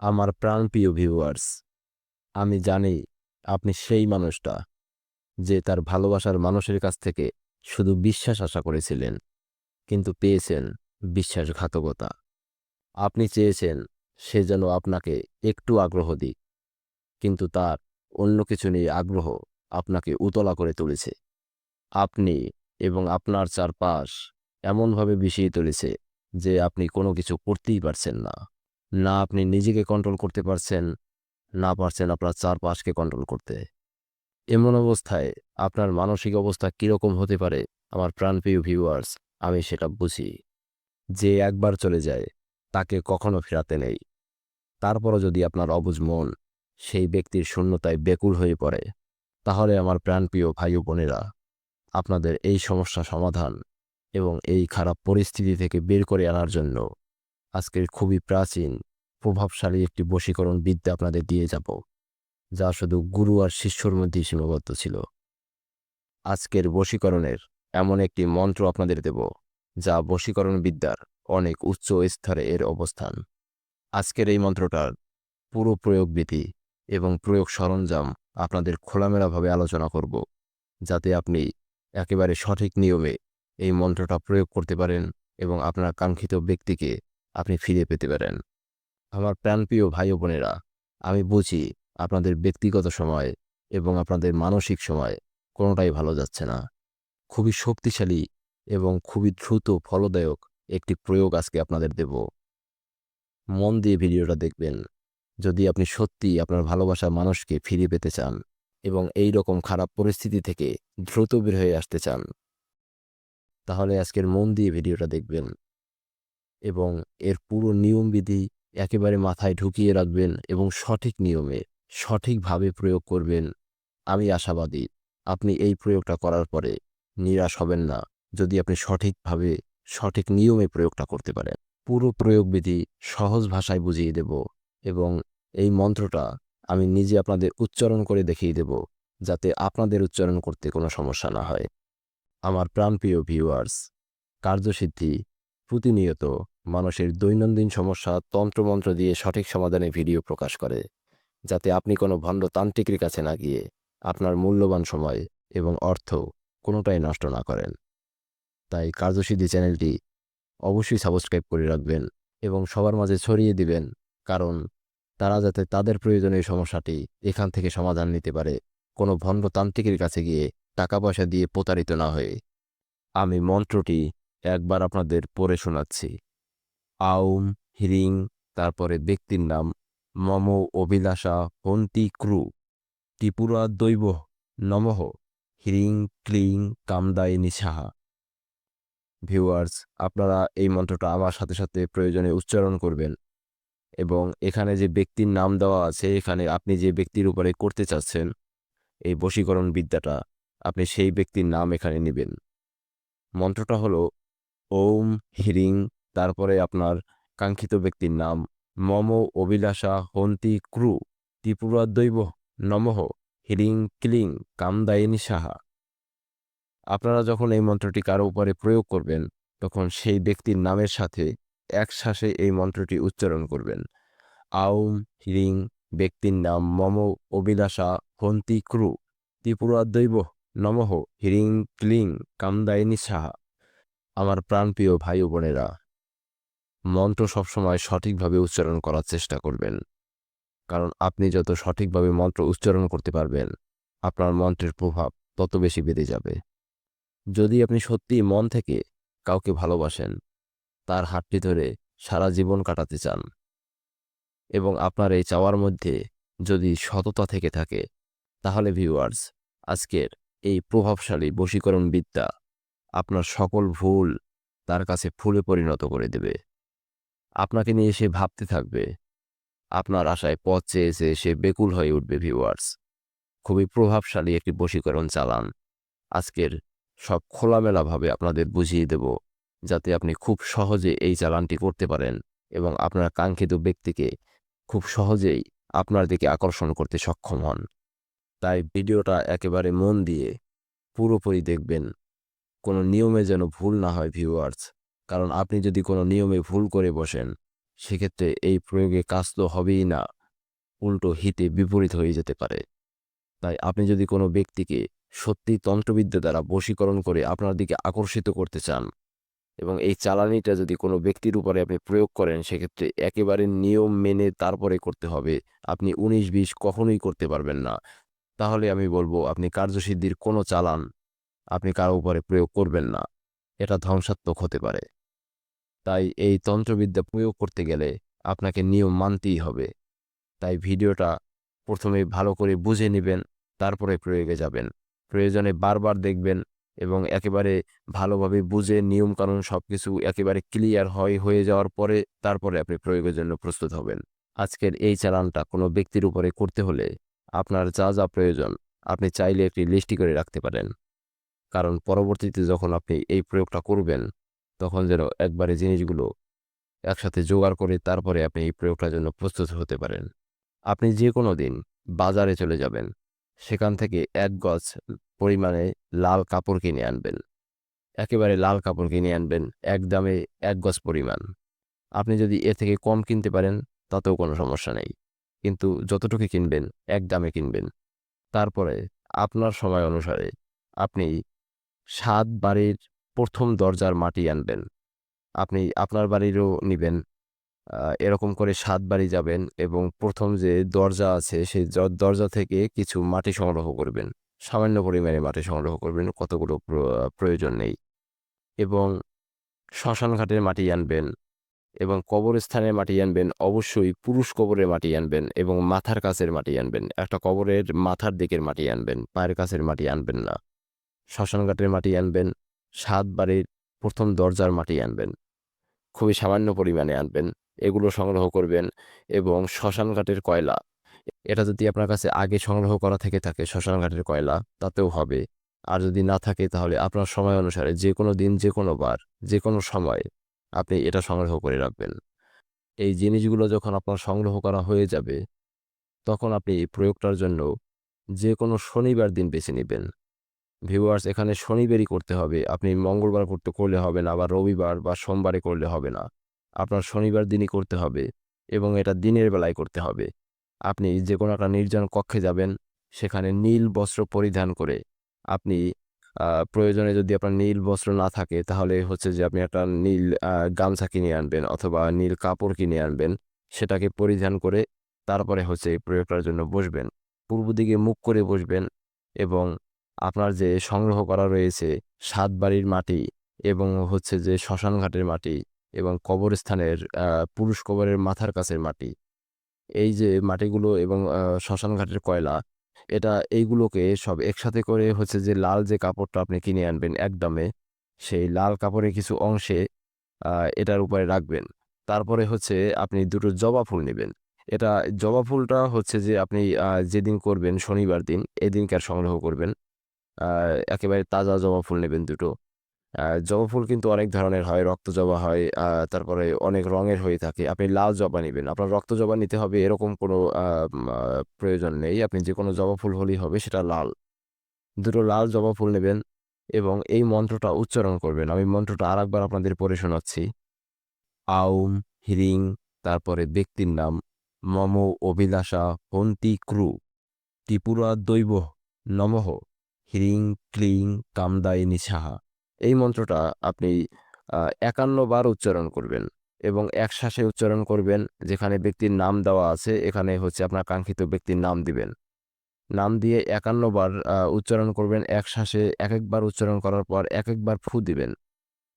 আমার প্রাণপ্রিয় ভিউয়ার্স আমি জানি আপনি সেই মানুষটা যে তার ভালোবাসার মানুষের কাছ থেকে শুধু বিশ্বাস আশা করেছিলেন, কিন্তু পেয়েছেন বিশ্বাসঘাতকতা। আপনি চেয়েছেন সে যেন আপনাকে একটু আগ্রহ দিক, কিন্তু তার অন্য কিছু নিয়ে আগ্রহ আপনাকে উতলা করে তুলেছে। আপনি এবং আপনার চারপাশ এমনভাবে বিষিয়ে তুলেছে যে আপনি কোনো কিছু করতেই পারছেন না। না আপনি নিজেকে কন্ট্রোল করতে পারছেন, না পারছেন আপনার চারপাশকে কন্ট্রোল করতে। এমন অবস্থায় আপনার মানসিক অবস্থা কীরকম হতে পারে, আমার প্রাণপ্রিয় ভিউয়ার্স আমি সেটা বুঝি। যে একবার চলে যায়, তাকে কখনো ফেরাতে নেই। তারপরও যদি আপনার অবুঝ মন সেই ব্যক্তির শূন্যতায় বেকুল হয়ে পড়ে, তাহলে আমার প্রাণপ্রিয় ভাই বোনেরা, আপনাদের এই সমস্যা সমাধান এবং এই খারাপ পরিস্থিতি থেকে বের করে আনার জন্য আজকের খুবই প্রাচীন, প্রভাবশালী একটি বশীকরণ বিদ্যা আপনাদের দিয়ে যাব, যা শুধু গুরু আর শিষ্যর মধ্যেই সীমাবদ্ধ ছিল। আজকের বশীকরণের এমন একটি মন্ত্র আপনাদের দেব, যা বশীকরণ বিদ্যার অনেক উচ্চ স্তরে এর অবস্থান। আজকের এই মন্ত্রটার পুরো প্রয়োগ বিধি এবং প্রয়োগ সরঞ্জাম আপনাদের খোলামেলাভাবে আলোচনা করব, যাতে আপনি একেবারে সঠিক নিয়মে এই মন্ত্রটা প্রয়োগ করতে পারেন এবং আপনার কাঙ্ক্ষিত ব্যক্তিকে আপনি ফিরে পেতে পারেন। আমার প্রাণপ্রিয় ভাই বোনেরা, আমি বুঝি আপনাদের ব্যক্তিগত সময় এবং আপনাদের মানসিক সময় কোনোটাই ভালো যাচ্ছে না। খুবই শক্তিশালী এবং খুবই দ্রুত ফলদায়ক একটি প্রয়োগ আজকে আপনাদের দেব। মন দিয়ে ভিডিওটা দেখবেন। যদি আপনি সত্যি আপনার ভালোবাসা মানুষকে ফিরে পেতে চান এবং এই রকম খারাপ পরিস্থিতি থেকে দ্রুত বের হয়ে আসতে চান, তাহলে আজকের মন দিয়ে ভিডিওটা দেখবেন। এবং এর পুরো নিয়মবিধি একেবারে মাথায় ঢুকিয়ে রাখবেন এবং সঠিক নিয়মে সঠিকভাবে প্রয়োগ করবেন। আমি আশাবাদী আপনি এই প্রয়োগটা করার পরে নিরাশ হবেন না যদি আপনি সঠিকভাবে সঠিক নিয়মে প্রয়োগটা করতে পারেন। পুরো প্রয়োগবিধি সহজ ভাষায় বুঝিয়ে দেব এবং এই মন্ত্রটা আমি নিজে আপনাদের উচ্চারণ করে দেখিয়ে দেব যাতে আপনাদের উচ্চারণ করতে কোনো সমস্যা না হয়। আমার প্রাণপ্রিয় ভিউয়ার্স কার্যসিদ্ধি প্রতিনিয়ত মানুষের দৈনন্দিন সমস্যা তন্ত্রমন্ত্র দিয়ে সঠিক সমাধানে ভিডিও প্রকাশ করে, যাতে আপনি কোনো ভণ্ড তান্ত্রিকের কাছে না গিয়ে আপনার মূল্যবান সময় এবং অর্থ কোনোটাই নষ্ট না করেন। তাই কার্যসিদ্ধি চ্যানেলটি অবশ্যই সাবস্ক্রাইব করে রাখবেন এবং সবার মাঝে ছড়িয়ে দিবেন, কারণ তারা যাতে তাদের প্রয়োজনীয় সমস্যাটি এখান থেকে সমাধান নিতে পারে, কোনো ভণ্ড তান্ত্রিকের কাছে গিয়ে টাকা পয়সা দিয়ে প্রতারিত না হয়ে। আমি মন্ত্রটি একবার আপনাদের পড়ে শোনাচ্ছি। আউম, হিরিং, তারপরে ব্যক্তির নাম মম অভিলাষা, হন্তি ক্রু। ত্রিপুরা দৈব নমঃ। হিরিং, ক্লিং, কামদায় নিশাহা ভিউয়ার্স, আপনারা এই মন্ত্রটা আমার সাথে সাথে প্রয়োজনে উচ্চারণ করবেন। এবং এখানে যে ব্যক্তির নাম দেওয়া আছে, এখানে আপনি যে ব্যক্তির উপরে করতে চাচ্ছেন, এই বশীকরণ বিদ্যাটা, আপনি সেই ব্যক্তির নাম এখানে নেবেন। মন্ত্রটা হলো, ওম, হিরিং তারপরে আপনার কাঙ্ক্ষিত ব্যক্তির নাম মম, অভিলাষা, হন্তি, ক্রু, ত্রিপুরা দৈব, নমঃ, হিরিং, ক্লিং কামদায়িনী সাহা। আপনারা যখন এই মন্ত্রটি কারও উপরে প্রয়োগ করবেন, তখন সেই ব্যক্তির নামের সাথে একশ্বাসে এই মন্ত্রটি উচ্চারণ করবেন। আউম, হিরিং, ব্যক্তির নাম মম, অভিলাষা, হন্তি, ক্রু, ত্রিপুরা দৈব, নমঃ, হিরিং, ক্লিং কামদায়িনী সাহা। আমার প্রাণপ্রিয় ভাই বোনেরা মন্ত্র সবসময় সঠিকভাবে উচ্চারণ করার চেষ্টা করবেন। কারণ আপনি যত সঠিকভাবে মন্ত্র উচ্চারণ করতে পারবেন, আপনার মন্ত্রের প্রভাব তত বেশি বেড়ে যাবে। যদি আপনি সত্যি মন থেকে কাউকে ভালোবাসেন, তার হাতটি ধরে সারা জীবন কাটাতে চান এবং আপনার এই চাওয়ার মধ্যে যদি সততা থেকে থাকে, তাহলে ভিউয়ার্স আজকের এই প্রভাবশালী বশীকরণ বিদ্যা আপনার সকল ভুল তার কাছে ফুলে পরিণত করে দেবে। আপনাকে নিয়ে সে ভাবতে থাকবে। আপনার আশায় পথ চেয়েছে সে বেকুল হয়ে উঠবে ভিউয়ার্স খুবই প্রভাবশালী একটি বশীকরণ চালান। আজকের সব খোলামেলাভাবে আপনাদের বুঝিয়ে দেব, যাতে আপনি খুব সহজে এই চালানটি করতে পারেন এবং আপনার কাঙ্ক্ষিত ব্যক্তিকে খুব সহজেই আপনার দিকে আকর্ষণ করতে সক্ষম হন। তাই ভিডিওটা একেবারে মন দিয়ে পুরোপুরি দেখবেন। কোনো নিয়মে যেন ভুল না হয় ভিউয়ার্স কারণ আপনি যদি কোনো নিয়মে ভুল করে বসেন, সেক্ষেত্রে এই প্রয়োগে কাজ তো হবেই না। উল্টো হিতে বিপরীত হয়ে যেতে পারে। তাই আপনি যদি কোনো ব্যক্তিকে সত্যি তন্ত্রবিদ্যা দ্বারা বশীকরণ করে আপনার দিকে আকর্ষিত করতে চান এবং এই চালানিটা যদি কোনো ব্যক্তির উপরে আপনি প্রয়োগ করেন, সেক্ষেত্রে একেবারে নিয়ম মেনে তারপরে করতে হবে। আপনি উনিশ বিশ কখনোই করতে পারবেন না। তাহলে আমি বলব, আপনি কার্যসিদ্ধির কোনো চালান আপনি কারও উপরে প্রয়োগ করবেন না। এটা ধ্বংসাত্মক হতে পারে। তাই এই তন্ত্রবিদ্যা প্রয়োগ করতে গেলে আপনাকে নিয়ম মানতেই হবে। তাই ভিডিওটা প্রথমে ভালো করে বুঝে নেবেন, তারপরে প্রয়োগে যাবেন। প্রয়োজনে বারবার দেখবেন এবং একেবারে ভালোভাবে বুঝে নিয়মকানুন সব কিছু একেবারে ক্লিয়ার হয়, হয়ে যাওয়ার পরে তারপরে আপনি প্রয়োগের জন্য প্রস্তুত হবেন। আজকের এই চালানটা কোনো ব্যক্তির উপরে করতে হলে আপনার যা যা প্রয়োজন আপনি চাইলে একটি লিস্টি করে রাখতে পারেন। কারণ পরবর্তীতে যখন আপনি এই প্রয়োগটা করবেন তখন যেন একবারে জিনিসগুলো একসাথে জোগাড় করে তারপরে আপনি এই প্রয়োগটার জন্য প্রস্তুত হতে পারেন। আপনি যে কোনো দিন বাজারে চলে যাবেন। সেখান থেকে এক গজ পরিমাণে লাল কাপড় কিনে আনবেন। একেবারে লাল কাপড় কিনে আনবেন, এক দামে এক গজ পরিমাণ। আপনি যদি এর থেকে কম কিনতে পারেন, তাতেও কোনো সমস্যা নেই। কিন্তু যতটুকু কিনবেন, এক দামে কিনবেন। তারপরে আপনার সময় অনুসারে আপনি সাত বাড়ির প্রথম দরজার মাটি আনবেন। আপনি আপনার বাড়িরও নেবেন। এরকম করে সাত বাড়ি যাবেন এবং প্রথম যে দরজা আছে, সেই দরজা থেকে কিছু মাটি সংগ্রহ করবেন। সামান্য পরিমাণে মাটি সংগ্রহ করবেন, কতগুলো প্রয়োজন নেই। এবং শ্মশান ঘাটের মাটি আনবেন এবং কবরস্থানের মাটি আনবেন, অবশ্যই পুরুষ কবরের মাটি আনবেন এবং মাথার কাছের মাটি আনবেন। একটা কবরের মাথার দিকের মাটি আনবেন, পায়ের কাছের মাটি আনবেন না। শ্মশান ঘাটের মাটি আনবেন সাত বাড়ির প্রথম দরজার মাটি আনবেন। খুবই সামান্য পরিমাণে আনবেন। এগুলো সংগ্রহ করবেন এবং শ্মশান ঘাটের কয়লা, এটা যদি আপনার কাছে আগে সংগ্রহ করা থেকে থাকে শ্মশান ঘাটের কয়লা, তাতেও হবে। আর যদি না থাকে তাহলে আপনার সময় অনুসারে যে কোনো দিন যে কোনো বার যে কোনো সময় আপনি এটা সংগ্রহ করে রাখবেন। এই জিনিসগুলো যখন আপনার সংগ্রহ করা হয়ে যাবে, তখন আপনি এই প্রয়োগটার জন্য যে কোনো শনিবার দিন বেছে নেবেন। ভিউয়ার্স এখানে শনিবারই করতে হবে। আপনি মঙ্গলবার করতে, করলে হবে না বা রবিবার বা সোমবারে করলে হবে না। আপনার শনিবার দিনই করতে হবে এবং এটা দিনের বেলায় করতে হবে। আপনি যে কোনো একটা নির্জন কক্ষে যাবেন, সেখানে নীল বস্ত্র পরিধান করে। আপনি প্রয়োজনে যদি আপনার নীল বস্ত্র না থাকে, তাহলে হচ্ছে যে আপনি একটা নীল গামছা কিনে আনবেন অথবা নীল কাপড় কিনে আনবেন, সেটাকে পরিধান করে তারপরে হচ্ছে এই প্রয়োগটার জন্য বসবেন। পূর্ব দিকে মুখ করে বসবেন এবং আপনার যে সংগ্রহ করা রয়েছে সাত বাড়ির মাটি এবং হচ্ছে যে শ্মশান ঘাটের মাটি এবং কবরস্থানের পুরুষ কবরের মাথার কাছের মাটি। এই যে মাটিগুলো এবং শ্মশান ঘাটের কয়লা, এটা এইগুলোকে সব একসাথে করে হচ্ছে যে লাল যে কাপড়টা আপনি কিনে আনবেন একদমে, সেই লাল কাপড়ের কিছু অংশে এটার উপরে রাখবেন। তারপরে হচ্ছে আপনি দুটো জবা ফুল নেবেন। এটা জবা ফুলটা হচ্ছে যে আপনি যেদিন করবেন শনিবার দিন এদিনকার সংগ্রহ করবেন। একেবারে তাজা জবা ফুল নেবেন দুটো। জবা ফুল কিন্তু অনেক ধরনের হয়, রক্ত জবা হয় তারপরে অনেক রঙের হয়ে থাকে। আপনি লাল জবা নেবেন, আপনার রক্ত জবা নিতে হবে এরকম কোনো প্রয়োজন নেই। আপনি যে কোনো জবা ফুল হলেই হবে, সেটা লাল। দুটো লাল জবা ফুল নেবেন এবং এই মন্ত্রটা উচ্চারণ করবেন। আমি মন্ত্রটা আর একবার আপনাদের পড়ে শোনাচ্ছি। আউম, হিরিং, তারপরে ব্যক্তির নাম, মম, অভিলাষা, হন্তি, ক্রু। ত্রিপুরা দৈব, নমঃ। হ্রিং, ক্লিং কামদায় নিছাহা। এই মন্ত্রটা আপনি একান্ন বার উচ্চারণ করবেন এবং এক শ্বাসে উচ্চারণ করবেন, যেখানে ব্যক্তির নাম দেওয়া আছে, এখানে হচ্ছে আপনার কাঙ্ক্ষিত ব্যক্তির নাম দিবেন। নাম দিয়ে একান্ন বার উচ্চারণ করবেন এক শ্বাসে এক একবার উচ্চারণ করার পর এক একবার ফু দিবেন।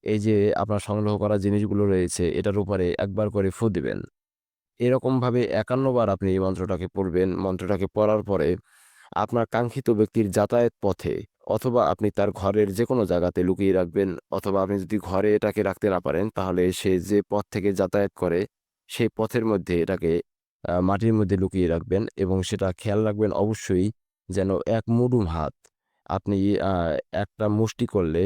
এই যে আপনার সংগ্রহ করা জিনিসগুলো রয়েছে, এটার উপরে একবার করে ফু দিবেন। এরকমভাবে একান্নবার আপনি এই মন্ত্রটাকে পড়বেন, মন্ত্রটাকে পড়ার পরে আপনার কাঙ্ক্ষিত ব্যক্তির যাতায়াত পথে অথবা আপনি তার ঘরের যে কোনো জায়গাতে লুকিয়ে রাখবেন অথবা আপনি যদি ঘরে এটাকে রাখতে না পারেন, তাহলে সে যে পথ থেকে যাতায়াত করে, সেই পথের মধ্যে এটাকে মাটির মধ্যে লুকিয়ে রাখবেন এবং সেটা খেয়াল রাখবেন অবশ্যই যেন এক মুডুম হাত। আপনি একটা মুষ্টি করলে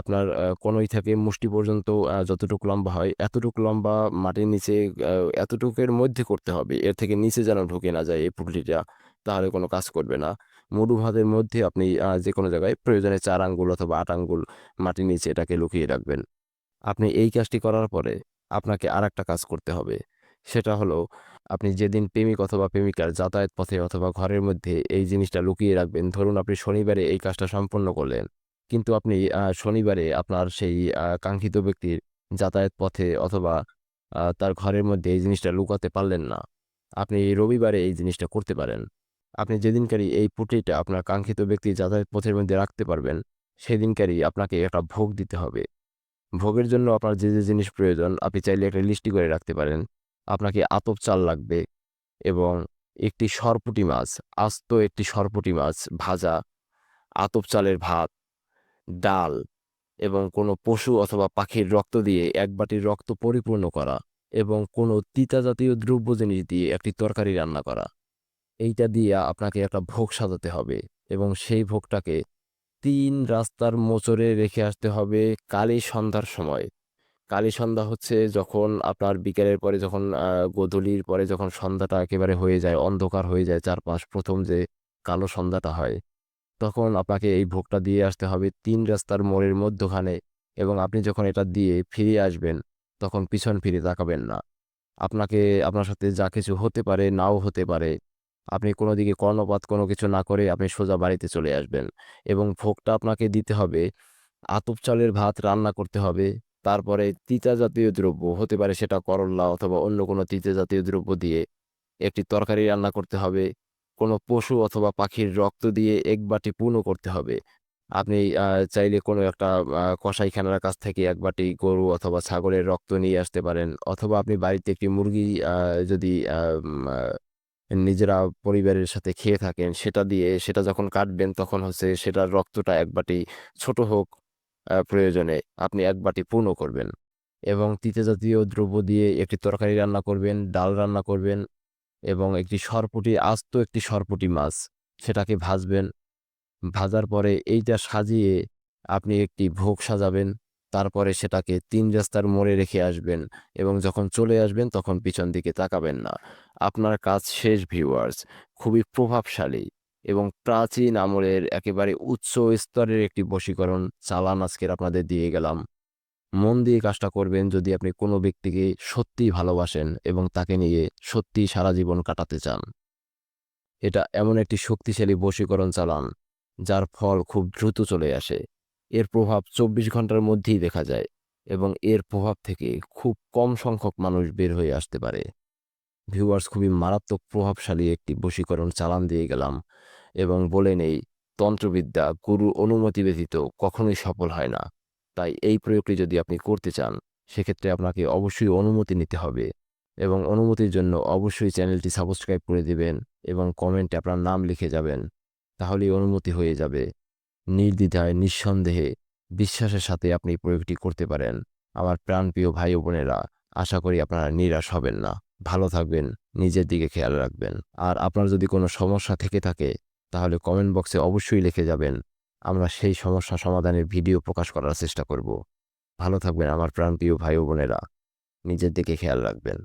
আপনার কোনোই থেকে মুষ্টি পর্যন্ত যতটুকু লম্বা হয়, এতটুকু লম্বা মাটির নিচে এতটুকুর মধ্যে করতে হবে। এর থেকে নিচে যেন ঢুকে না যায় এই পুটলিটা। তাহলে কোনো কাজ করবে না। মরু ভাতের মধ্যে আপনি যে কোনো জায়গায় প্রয়োজনে চার আঙ্গুল অথবা আট আঙ্গুল মাটির নিচে এটাকে লুকিয়ে রাখবেন। আপনি এই কাজটি করার পরে আপনাকে আর একটা কাজ করতে হবে। সেটা হলো আপনি যেদিন প্রেমিক অথবা প্রেমিকার যাতায়াত পথে অথবা ঘরের মধ্যে এই জিনিসটা লুকিয়ে রাখবেন, ধরুন আপনি শনিবারে এই কাজটা সম্পন্ন করলেন। কিন্তু আপনি শনিবারে আপনার সেই কাঙ্ক্ষিত ব্যক্তির যাতায়াত পথে অথবা তার ঘরের মধ্যে এই জিনিসটা লুকাতে পারলেন না। আপনি রবিবারে এই জিনিসটা করতে পারেন। আপনি যেদিনকারই এই পুটিটা আপনার কাঙ্ক্ষিত ব্যক্তি যাতায়াত পথের মধ্যে রাখতে পারবেন, সেদিনকারই আপনাকে একটা ভোগ দিতে হবে। ভোগের জন্য আপনার যে যে জিনিস প্রয়োজন, আপনি চাইলে একটা লিস্টি করে রাখতে পারেন। আপনাকে আতপ চাল লাগবে এবং একটি সরপুটি মাছ, আস্ত একটি সরপুটি মাছ ভাজা, আতপ চালের ভাত, ডাল এবং কোনো পশু অথবা পাখির রক্ত দিয়ে এক বাটির রক্ত পরিপূর্ণ করা এবং কোনো তিতা জাতীয় দ্রব্য জিনিস দিয়ে একটি তরকারি রান্না করা। এইটা দিয়ে আপনাকে একটা ভোগ সাজাতে হবে এবং সেই ভোগটাকে তিন রাস্তার মোচরে রেখে আসতে হবে কালী সন্ধ্যার সময়। কালী সন্ধ্যা হচ্ছে যখন আপনার বিকেলের পরে যখন গোধূলির পরে যখন সন্ধ্যাটা একেবারে হয়ে যায়, অন্ধকার হয়ে যায় চারপাশ প্রথম যে কালো সন্ধ্যাটা হয়, তখন আপনাকে এই ভোগটা দিয়ে আসতে হবে তিন রাস্তার মোড়ের মধ্যখানে এবং আপনি যখন এটা দিয়ে ফিরে আসবেন, তখন পিছন ফিরে তাকাবেন না। আপনাকে, আপনার সাথে যা কিছু হতে পারে নাও হতে পারে। আপনি কোনো দিকে কর্ণপাত কোনো কিছু না করে আপনি সোজা বাড়িতে চলে আসবেন এবং ভোগটা আপনাকে দিতে হবে। আতপ চালের ভাত রান্না করতে হবে। তারপরে তিতা জাতীয় দ্রব্য হতে পারে সেটা করল্লা অথবা অন্য কোনো তিতা জাতীয় দ্রব্য দিয়ে একটি তরকারি রান্না করতে হবে। কোনো পশু অথবা পাখির রক্ত দিয়ে এক বাটি পূর্ণ করতে হবে। আপনি চাইলে কোনো একটা আহ, কসাইখানার কাছ থেকে এক বাটি গরু অথবা ছাগলের রক্ত নিয়ে আসতে পারেন। অথবা আপনি বাড়িতে একটি মুরগি যদি নিজেরা পরিবারের সাথে খেয়ে থাকেন, সেটা দিয়ে সেটা যখন কাটবেন তখন হচ্ছে সেটার রক্তটা এক বাটি ছোট হোক প্রয়োজনে আপনি এক বাটি পূর্ণ করবেন। এবং তিতে জাতীয় দ্রব্য দিয়ে একটি তরকারি রান্না করবেন, ডাল রান্না করবেন এবং একটি সরপুটি, আস্ত একটি সরপুটি মাছ সেটাকে ভাজবেন। ভাজার পরে এইটা সাজিয়ে আপনি একটি ভোগ সাজাবেন। তারপরে সেটাকে তিন রাস্তার মোড়ে রেখে আসবেন এবং যখন চলে আসবেন তখন পিছন দিকে তাকাবেন না। আপনার কাজ শেষ, ভিউয়ার্স। খুবই প্রভাবশালী এবং প্রাচীন আমলের একেবারে উচ্চ স্তরের একটি বশীকরণ চালান আজকের আপনাদের দিয়ে গেলাম। মন দিয়ে কাজটা করবেন যদি আপনি কোনো ব্যক্তিকে সত্যিই ভালোবাসেন এবং তাকে নিয়ে সত্যি সারা জীবন কাটাতে চান। এটা এমন একটি শক্তিশালী বশীকরণ চালান যার ফল খুব দ্রুত চলে আসে। এর প্রভাব চব্বিশ ঘণ্টার মধ্যেই দেখা যায় এবং এর প্রভাব থেকে খুব কম সংখ্যক মানুষ বের হয়ে আসতে পারে। ভিউয়ার্স, খুবই মারাত্মক প্রভাবশালী একটি বশীকরণ চালান দিয়ে গেলাম এবং বলে নেই, তন্ত্রবিদ্যা গুরুর অনুমতি ব্যতীত কখনোই সফল হয় না। তাই এই প্রয়োগটি যদি আপনি করতে চান, সেক্ষেত্রে আপনাকে অবশ্যই অনুমতি নিতে হবে এবং অনুমতির জন্য অবশ্যই চ্যানেলটি সাবস্ক্রাইব করে দেবেন এবং কমেন্টে আপনার নাম লিখে যাবেন, তাহলেই অনুমতি হয়ে যাবে। নির্দ্বিধায়, নিঃসন্দেহে বিশ্বাসের সাথে আপনি প্রয়োগটি করতে পারেন। আমার প্রাণপ্রিয় ভাই ও বোনেরা, আশা করি আপনারা নিরাশ হবেন না। ভালো থাকবেন, নিজের দিকে খেয়াল রাখবেন। আর আপনার যদি কোনো সমস্যা থেকে থাকে, তাহলে কমেন্ট বক্সে অবশ্যই লিখে যাবেন। আমরা সেই সমস্যা সমাধানের ভিডিও প্রকাশ করার চেষ্টা করব। ভালো থাকবেন আমার প্রাণপ্রিয় ভাই ও বোনেরা, নিজের দিকে খেয়াল রাখবেন।